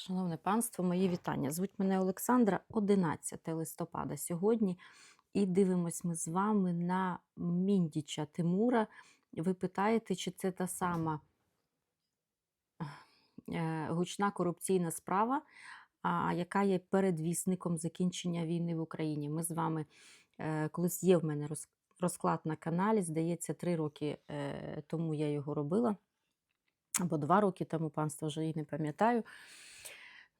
Шановне панство, мої вітання. Звуть мене Олександра, 11 листопада сьогодні. І дивимось ми з вами на Міндіча Тимура. Ви питаєте, чи це та сама е, гучна корупційна справа, яка є передвісником закінчення війни в Україні. Ми з вами е, колись є в мене розклад на каналі. Здається, три роки е, тому я його робила. Або два роки тому панство вже і не пам'ятаю.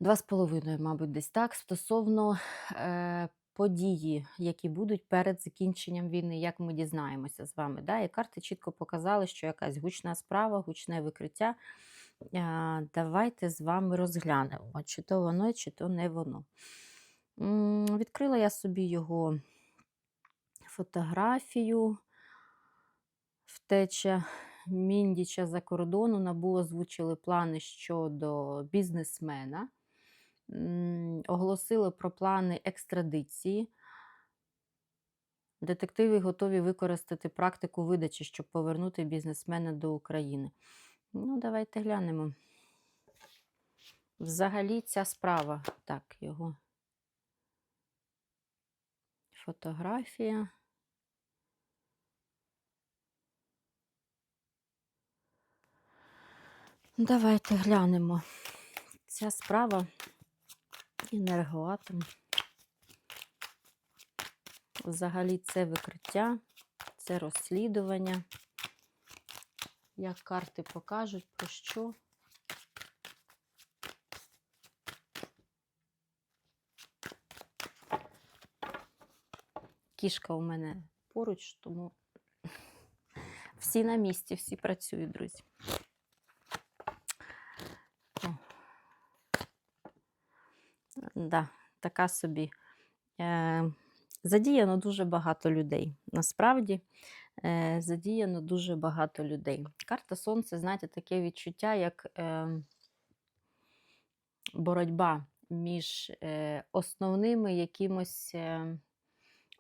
Два з половиною, мабуть, десь так. Стосовно е, події, які будуть перед закінченням війни, як ми дізнаємося з вами. Да? І карти чітко показали, що якась гучна справа, гучне викриття. Е, давайте з вами розглянемо, чи то воно, чи то не воно. М, Відкрила я собі його фотографію. Втеча Міндіча за кордону. Набу озвучили плани щодо бізнесмена. Оголосили про плани екстрадиції. Детективи готові використати практику видачі, щоб повернути бізнесмена до України. Ну, давайте глянемо. Взагалі ця справа. Так, його фотографія. Давайте глянемо. Ця справа енергоатом. Взагалі це викриття, це розслідування. Як карти покажуть, про що. Кішка у мене поруч, тому всі на місці, всі працюють, друзі. Да, така собі. Е, задіяно дуже багато людей. Насправді е, задіяно дуже багато людей. Карта Сонце, знаєте, таке відчуття, як е, боротьба між е, основними якимось. Е,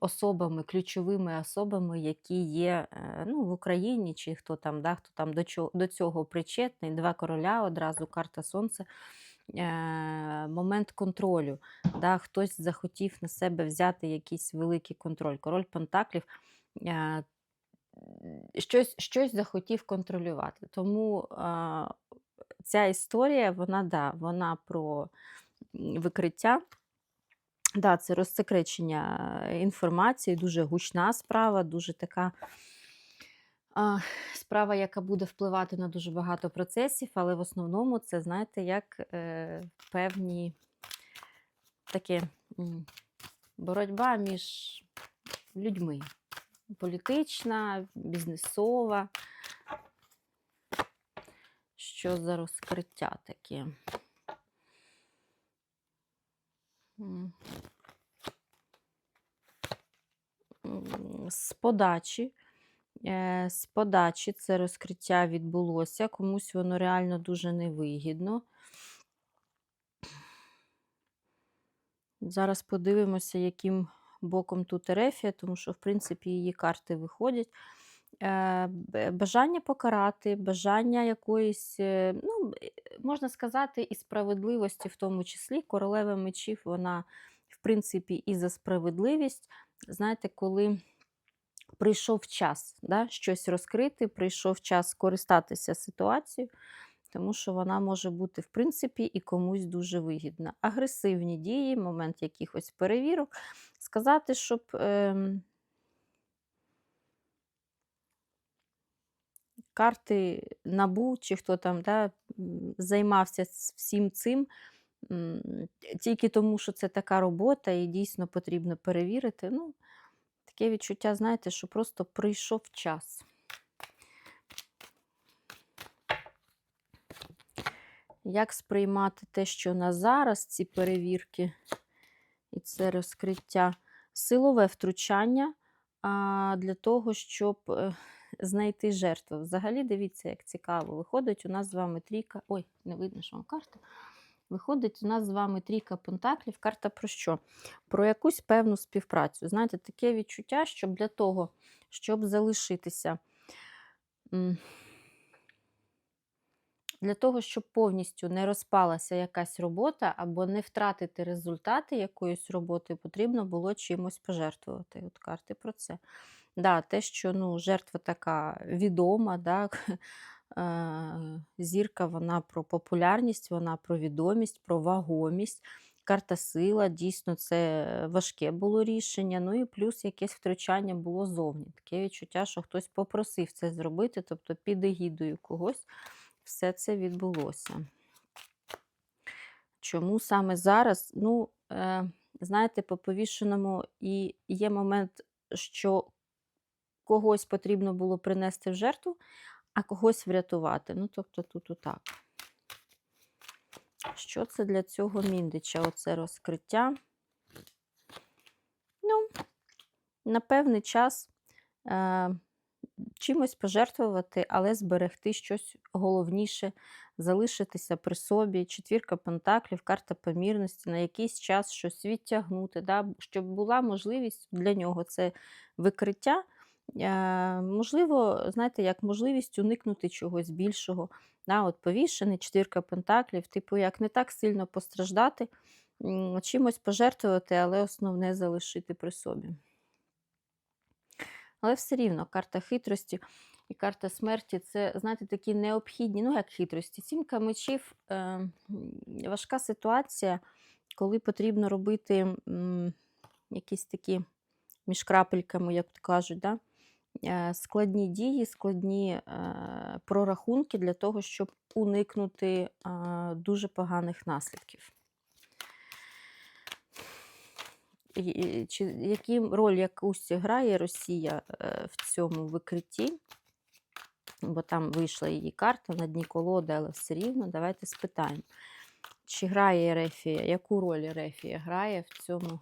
особами, ключовими особами, які є е, ну, в Україні, чи хто там, да, хто там до, чого, до цього причетний, два короля, одразу карта Сонця. Е, Момент контролю. Да, Хтось захотів на себе взяти якийсь великий контроль. Король Пентаклів е, щось, щось захотів контролювати. Тому е, ця історія, вона, да, вона про викриття. Да, це розсекречення інформації, дуже гучна справа, дуже така справа, яка буде впливати на дуже багато процесів, але в основному це, знаєте, як е, певні таке боротьба між людьми. Політична, бізнесова. Що за розкриття таке? З подачі. Е, З подачі це розкриття відбулося. Комусь воно реально дуже невигідно. Зараз подивимося, яким боком тут Ерефія, тому що, в принципі, її карти виходять. Е, Бажання покарати, бажання якоїсь, е, ну, можна сказати, і справедливості, в тому числі. Королева мечів, вона, в принципі, і за справедливість. Знаєте, коли прийшов час да, щось розкрити, прийшов час скористатися ситуацією, тому що вона може бути, в принципі, і комусь дуже вигідна. Агресивні дії, момент якихось перевірок. Сказати, щоб. ем, карти Набу, чи хто там да, займався всім цим, тільки тому, що це така робота, і дійсно потрібно перевірити. Ну, таке відчуття, знаєте, що просто прийшов час. Як сприймати те, що на зараз ці перевірки і це розкриття? Силове втручання а, для того, щоб е, знайти жертву. Взагалі, дивіться, як цікаво. Виходить, у нас з вами трійка. Ой, не видно, що вам карта. Виходить, у нас з вами трійка пентаклів. Карта про що? Про якусь певну співпрацю. Знаєте, таке відчуття, щоб для того, щоб залишитися Для того, щоб повністю не розпалася якась робота або не втратити результати якоїсь роботи, потрібно було чимось пожертвувати. От карти про це. Да, те, що ну, жертва така відома, да, е, зірка вона про популярність, вона про відомість, про вагомість. Карта сила, дійсно, це важке було рішення. Ну і плюс якесь втручання було зовні. Таке відчуття, що хтось попросив це зробити, тобто під егідою когось все це відбулося. Чому саме зараз? Ну, е, знаєте, по повішеному і є момент, що когось потрібно було принести в жертву, а когось врятувати. Ну, тобто тут отак. Що це для цього міндича? Оце розкриття. Ну, на певний час е, чимось пожертвувати, але зберегти щось головніше, залишитися при собі. Четвірка пентаклів, карта помірності, на якийсь час щось відтягнути, да? щоб була можливість для нього це викриття. Е, можливо, знаєте, як можливість уникнути чогось більшого. Да, от Повішений, четвірка пентаклів, типу, як не так сильно постраждати, чимось пожертвувати, але основне залишити при собі. Але все рівно карта хитрості і карта смерті це, знаєте, такі необхідні, ну як хитрості. Сімка мечів е, важка ситуація, коли потрібно робити м, якісь такі між крапельками, як кажуть, да? Е, складні дії, складні е, прорахунки для того, щоб уникнути дуже поганих наслідків. Чи яку роль якусь грає Росія е, в цьому викритті? Бо там вийшла її карта на дні колоди, але все рівно. Давайте спитаємо, чи грає Ерефія, яку роль Ерефія грає в цьому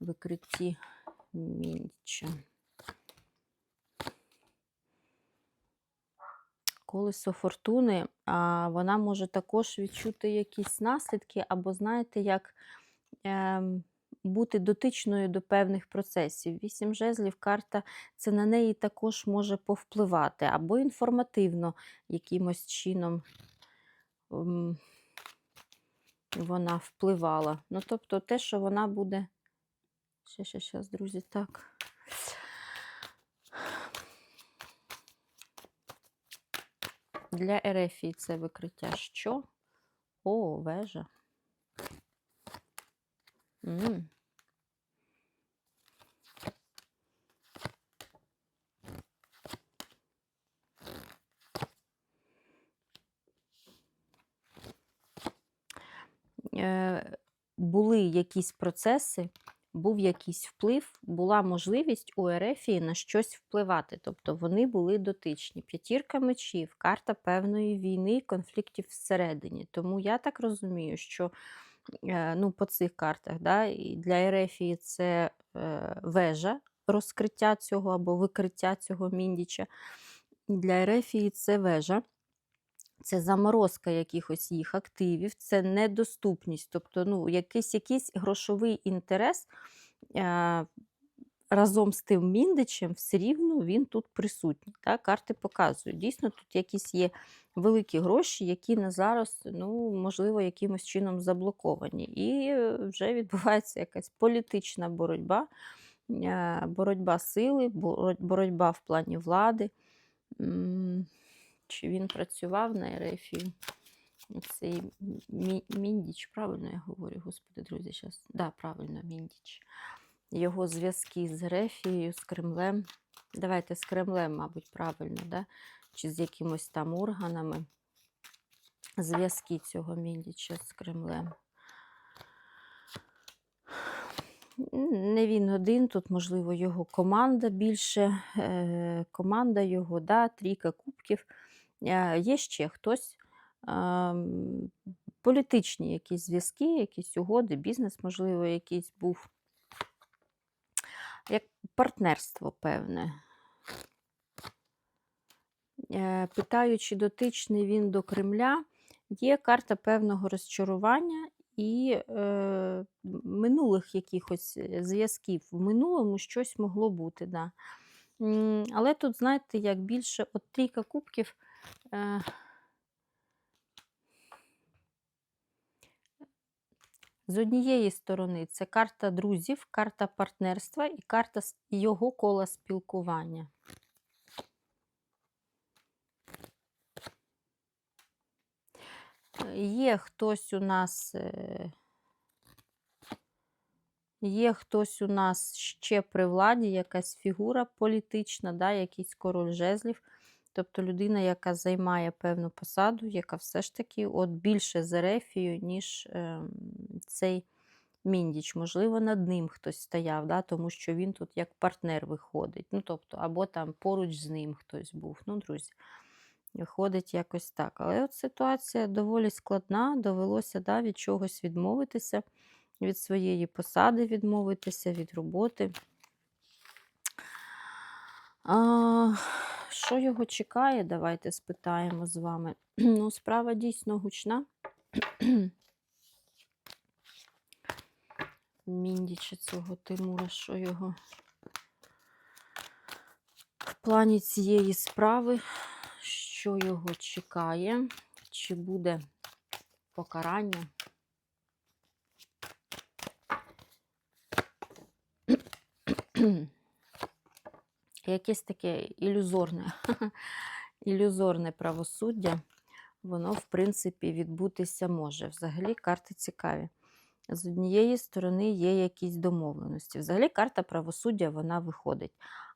викритті Мінча? Колесо фортуни, а, вона може також відчути якісь наслідки, або, знаєте, як ем, бути дотичною до певних процесів. Вісім жезлів, карта це на неї також може повпливати, або інформативно якимось чином ем, вона впливала. Ну, тобто, те, що вона буде. Ще, ще, ще, друзі, так. Для Ерефії це викриття що? О, вежа. М. Е, Були якісь процеси, був якийсь вплив, була можливість у Ерефії на щось впливати. Тобто вони були дотичні. П'ятірка мечів, карта певної війни, конфліктів всередині. Тому я так розумію, що е, ну, по цих картах да, і для Ерефії це е, вежа розкриття цього або викриття цього міндіча. Для Ерефії це вежа. Це заморозка якихось їх активів, це недоступність, тобто ну, якийсь якийсь грошовий інтерес е, разом з тим міндичем, все рівно він тут присутній. Так? Карти показують. Дійсно, тут якісь є великі гроші, які на зараз, ну, можливо, якимось чином заблоковані. І е, вже відбувається якась політична боротьба, е, боротьба сили, боротьба в плані влади. Чи він працював на Ерефію? Цей Мі- Міндіч, правильно я говорю, господи, друзі, зараз. Да, правильно, Міндіч. Його зв'язки з Ерефією, з Кремлем. Давайте з Кремлем, мабуть, правильно, да? чи з якимось там органами. Зв'язки цього Міндіча з Кремлем. Не він один, тут, можливо, його команда більше, е, команда його, да, трійка кубків. Є ще хтось, політичні якісь зв'язки, якісь угоди, бізнес, можливо, якийсь був. Як партнерство певне. Е, Питаю, чи дотичний він до Кремля, є карта певного розчарування і е, минулих якихось е, зв'язків. В минулому щось могло бути. Да. Але тут, знаєте, як більше от трійка кубків, Е, з однієї сторони це карта друзів, карта партнерства і карта його кола спілкування. Е, є хтось у нас, е, є хтось у нас ще при владі, якась фігура політична, да, якийсь король жезлів, Тобто людина, яка займає певну посаду, яка все ж таки от більше з Ерефією, ніж ем, цей міндіч. Можливо, над ним хтось стояв, да, тому що він тут як партнер виходить. Ну, тобто, або там поруч з ним хтось був. Ну, друзі, виходить якось так. Але от ситуація доволі складна, довелося да, від чогось відмовитися від своєї посади відмовитися, від роботи. А, що його чекає? Давайте спитаємо з вами. Ну, справа дійсно гучна. Міндіча цього Тимура, що його в плані цієї справи, що його чекає, чи буде покарання? якесь таке ілюзорне, ілюзорне правосуддя, воно, в принципі, відбутися може. Взагалі, карти цікаві. З однієї сторони є якісь домовленості. Взагалі, карта правосуддя вона виходить.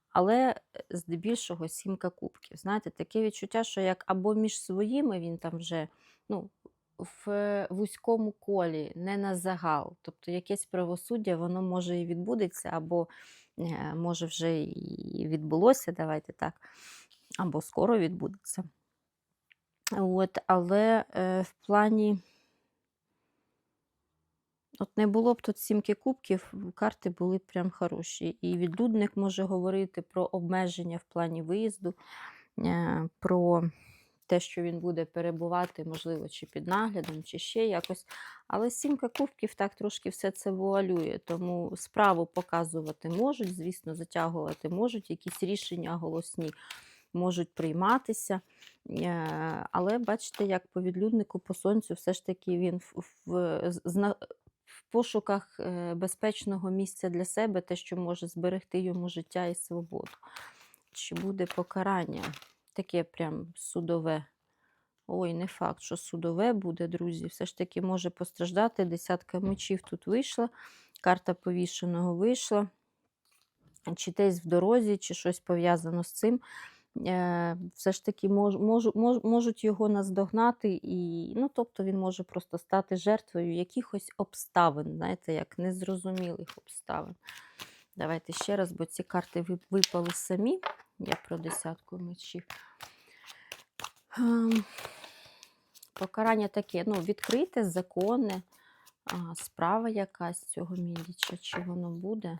Але е, здебільшого сімка кубків. Знаєте, таке відчуття, що як або між своїми він там вже ну, в е, вузькому колі, не на загал. Тобто якесь правосуддя, воно може і відбудеться, або може вже і відбулося, давайте так, або скоро відбудеться. От, але е, в плані. От не було б тут сімки кубків, карти були б прям хороші. І відлюдник може говорити про обмеження в плані виїзду, е, про те, що він буде перебувати, можливо, чи під наглядом, чи ще якось. Але сімка кубків так трошки все це вуалює. Тому справу показувати можуть, звісно, затягувати можуть, якісь рішення голосні можуть прийматися. Е, Але бачите, як по відлюднику, по сонцю, все ж таки він в, в, в пошуках е, безпечного місця для себе, те, що може зберегти йому життя і свободу. Чи буде покарання? Таке прям судове. Ой, не факт, що судове буде, друзі. Все ж таки може постраждати. Десятка мечів тут вийшла, карта повішеного вийшла. Чи десь в дорозі, чи щось пов'язано з цим. Е, Все ж таки мож, мож, мож, можуть його наздогнати, і, ну, тобто він може просто стати жертвою якихось обставин, знаєте, як незрозумілих обставин. Давайте ще раз, бо ці карти випали самі. Я про десятку мечів. Ем, Покарання таке, ну, відкрите, законне, справа якась цього мідіча, чи воно буде.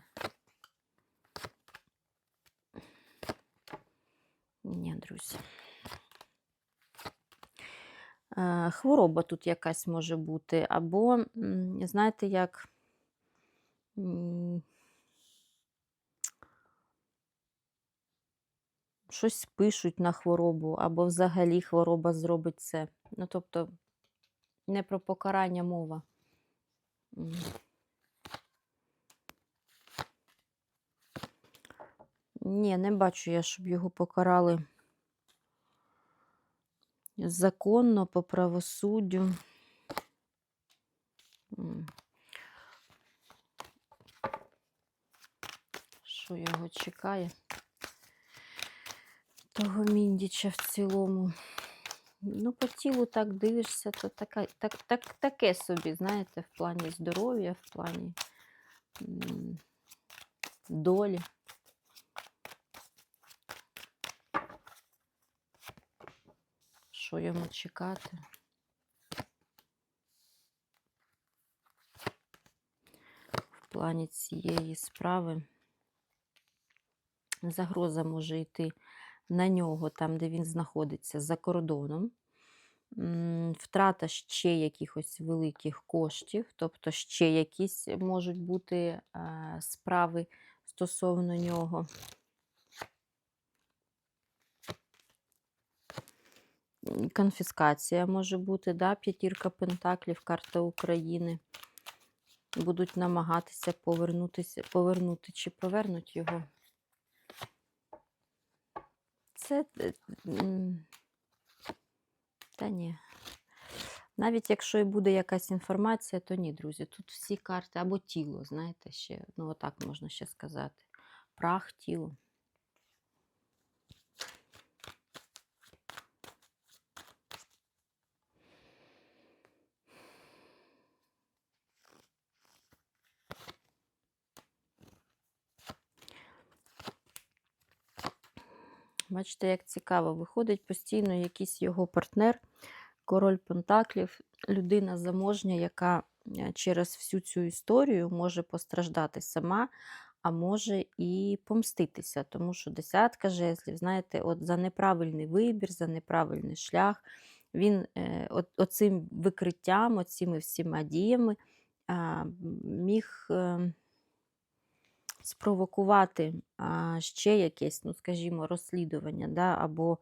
Ні, друзі. Е, Хвороба тут якась може бути, або, знаєте, як. Щось пишуть на хворобу, або взагалі хвороба зробить це. Ну, тобто, не про покарання мова. Ні, не бачу я, щоб його покарали законно, по правосуддю. Що його чекає? Того міндіча в цілому. Ну, по тілу так дивишся, то така, так, так, таке собі, знаєте, в плані здоров'я, в плані долі. Що йому чекати? В плані цієї справи загроза може йти на нього, там, де він знаходиться, за кордоном. Втрата ще якихось великих коштів, тобто ще якісь можуть бути справи стосовно нього. Конфіскація може бути, да, п'ятірка пентаклів, карта України. будуть намагатися повернутися, повернути чи повернуть його. Це. е, Та ні. Навіть якщо і буде якась інформація, то ні, друзі. Тут всі карти або тіло, знаєте, ще, ну отак можна ще сказати. Прах, тіло. Бачите, як цікаво, виходить постійно якийсь його партнер, король Пентаклів, людина заможня, яка е, через всю цю історію може постраждати сама, а може і помститися. Тому що десятка жезлів, знаєте, от за неправильний вибір, за неправильний шлях, він е, от, оцим викриттям, оціми всіма діями міг. Е, спровокувати а, ще якесь, ну, скажімо, розслідування, да, або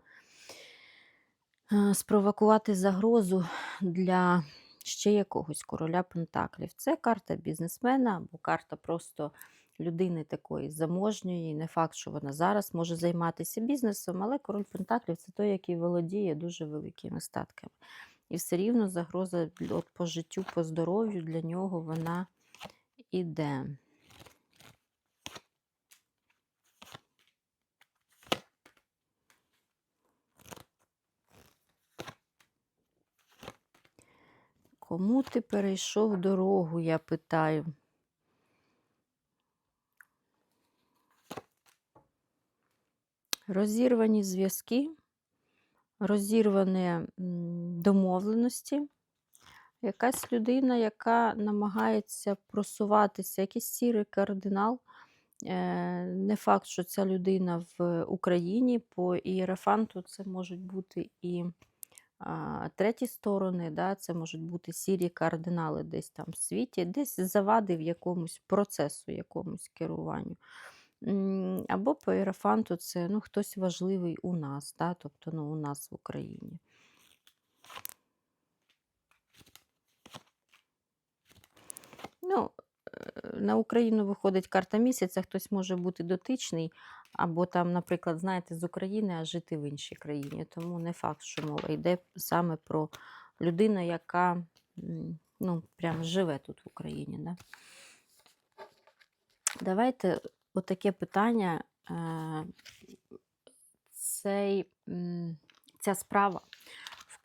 а, спровокувати загрозу для ще якогось короля Пентаклів. Це карта бізнесмена або карта просто людини такої заможньої. Не факт, що вона зараз може займатися бізнесом, але король Пентаклів це той, який володіє дуже великими статками. І все рівно загроза от, по життю, по здоров'ю для нього вона іде. Кому ти перейшов дорогу, я питаю. Розірвані зв'язки, розірвані домовленості. Якась людина, яка намагається просуватися, якийсь сірий кардинал. Е, Не факт, що ця людина в Україні по ієрофанту це можуть бути і треті сторони, да, це можуть бути сірі кардинали десь там в світі, десь завади в якомусь процесу, якомусь керуванню. Або по іерофанту це ну, хтось важливий у нас, да, тобто ну, у нас в Україні. Ну, на Україну виходить карта місяця, хтось може бути дотичний, або там, наприклад, знаєте, з України, а жити в іншій країні. Тому не факт, що мова йде саме про людину, яка ну, прям живе тут в Україні. Да? Давайте отаке питання. е, Цей, ця справа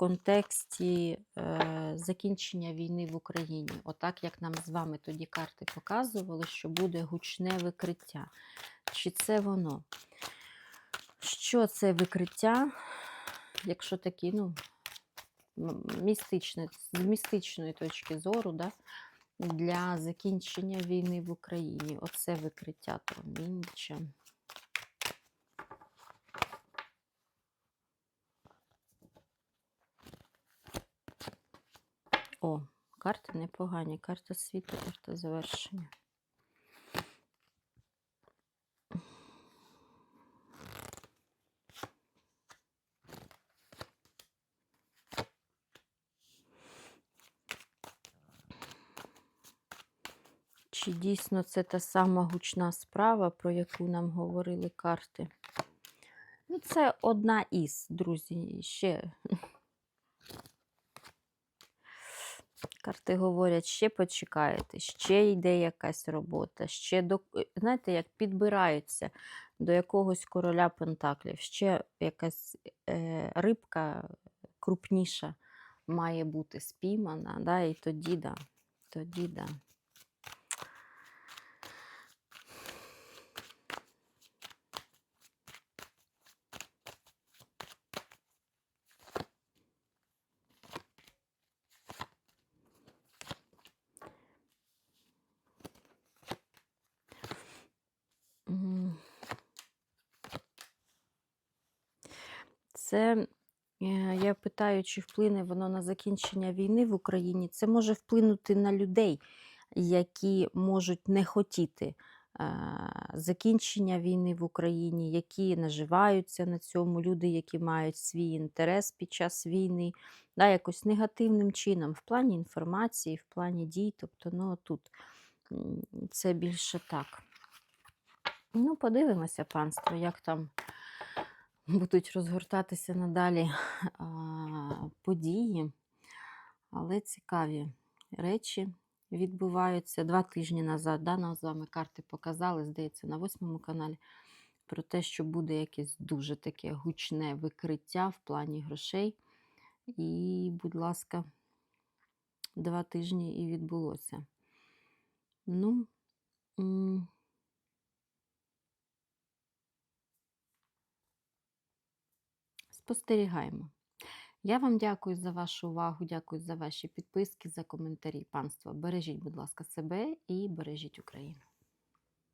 контексті е, закінчення війни в Україні, отак як нам з вами тоді карти показували, що буде гучне викриття. Чи це воно? Що це викриття, якщо такі, ну, містичне, з містичної точки зору, да, для закінчення війни в Україні? Оце викриття Тромінча. О, карти непогані. Карта світу, карта завершення. Чи дійсно це та сама гучна справа, про яку нам говорили карти? Ну, це одна із, друзі, ще. Карти говорять, ще почекаєте, ще йде якась робота, ще до, е, знаєте, як підбираються до якогось короля Пентаклів, ще якась е, рибка крупніша має бути спіймана, да, і тоді да, тоді да. Це е, я питаю, чи вплине воно на закінчення війни в Україні. Це може вплинути на людей, які можуть не хотіти е, закінчення війни в Україні, які наживаються на цьому, люди, які мають свій інтерес під час війни, да, якось негативним чином, в плані інформації, в плані дій. Тобто, ну тут Це більше так. Ну, подивимося, панство, як там будуть розгортатися надалі а, події. Але цікаві речі відбуваються. Два тижні назад да, нам з вами карти показали, здається, на восьмому каналі, про те, що буде якесь дуже таке гучне викриття в плані грошей. І, будь ласка, два тижні і відбулося. Ну, спостерігаємо. Я вам дякую за вашу увагу, дякую за ваші підписки, за коментарі. Панство, бережіть, будь ласка, себе і бережіть Україну.